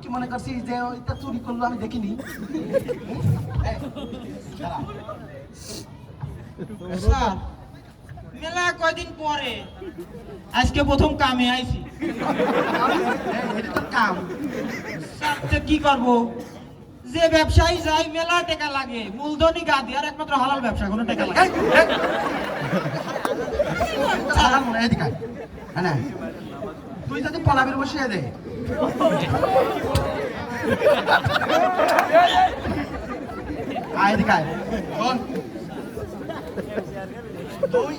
কি মনে করছিস যে ওইটা চুরি করল আমি দেখিনি। স্যার মেলা কয়দিন পরে? আজকে প্রথম কামে আইছি। কাম। স্যার কি করব? যে ব্যবসায়ী যাই মেলা টাকা লাগে। মূলধনই গা দিয়ে আর একমাত্র হালাল ব্যবসা কোনো টাকা লাগে এই। মনে হয় এদিকে হ্যাঁ তুই যদি পলাবির বসিয়ে দে। আয় এদিকে তুই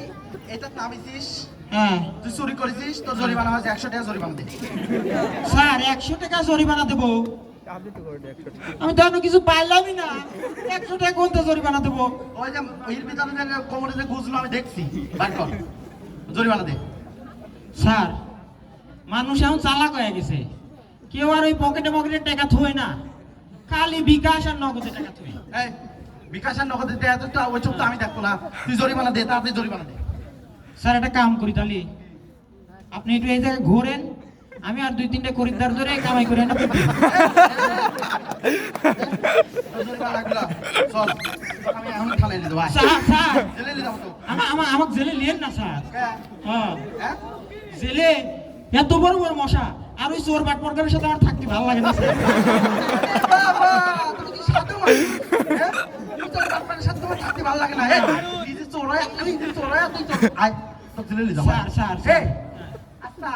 এটা নামিছিস। হ্যাঁ। তুই চুরি করেছিস তোর জরিমানা হয়েছে একশো টাকা জরিমানা দে। স্যার একশো টাকা জরিমানা দেবো। আমি তো এখনও কিছু পাইলামই না। একশো টাকা কোনটা জরিমানা দেবো? ওই যে এর ভিতরে কোমরে যে গুজলো আমি দেখছি। জরিমানা দে স্যার মানুষ এখন চালাক হয়ে গেছে কেউ আর ওই পকেটে পকেটে টাকা থই না খালি বিকাশ আর নগদে টাকা থই বিকাশ আর নগদ দেয় তো ওই চোখ তো আমি দেখব না তুই জরিমানা দে তাড়াতাড়ি জরিমানা দে স্যার একটা কাম করি তাহলে আপনি একটু এই জায়গায় ঘোরেন আমি আর দুই তিনটে খরিদ্দার ধরে কামাই করে না চল স্যার স্যার তো আমার আমার জেলে নিয়েন না স্যার হ্যাঁ হ্যাঁ জেলে এত বড় বড় মশা আর ওই চোর বাট পরকারের সাথে আমার থাকতে ভালো লাগে না স্যার বাবা, তুমি কি সাধু মানুষ? তুই তোর বাপের সাথে তোমার থাকতে ভালো লাগে না? আমি নিজে তুই আয়, তোর জেলে নিয়ে যাব। স্যার, স্যার, আচ্ছা,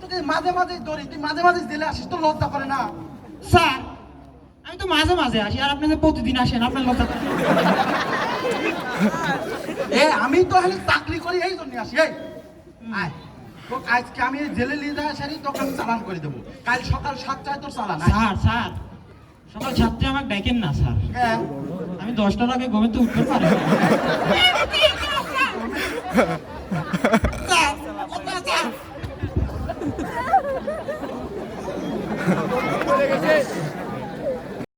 তোকে মাঝে মাঝে ধরি, তুই মাঝে মাঝে জেলে আসিস, তোর লজ্জা করে না? স্যার তো মাঝে মাঝে আসি আর আপনি প্রতিদিন আসেন আপনার কথা এ আমি তো হলে চাকরি করি এই জন্য আসি এই। আয় তো আজকে আমি জেলে নিয়ে যাওয়া সারি তোকে চালান করে দেবো। কাল সকাল সাতটায় তোর চালান স্যার স্যার সকাল সাতটায় আমাকে ডাকেন না স্যার। আমি দশটার আগে গমে তো উঠতে পারি Yes.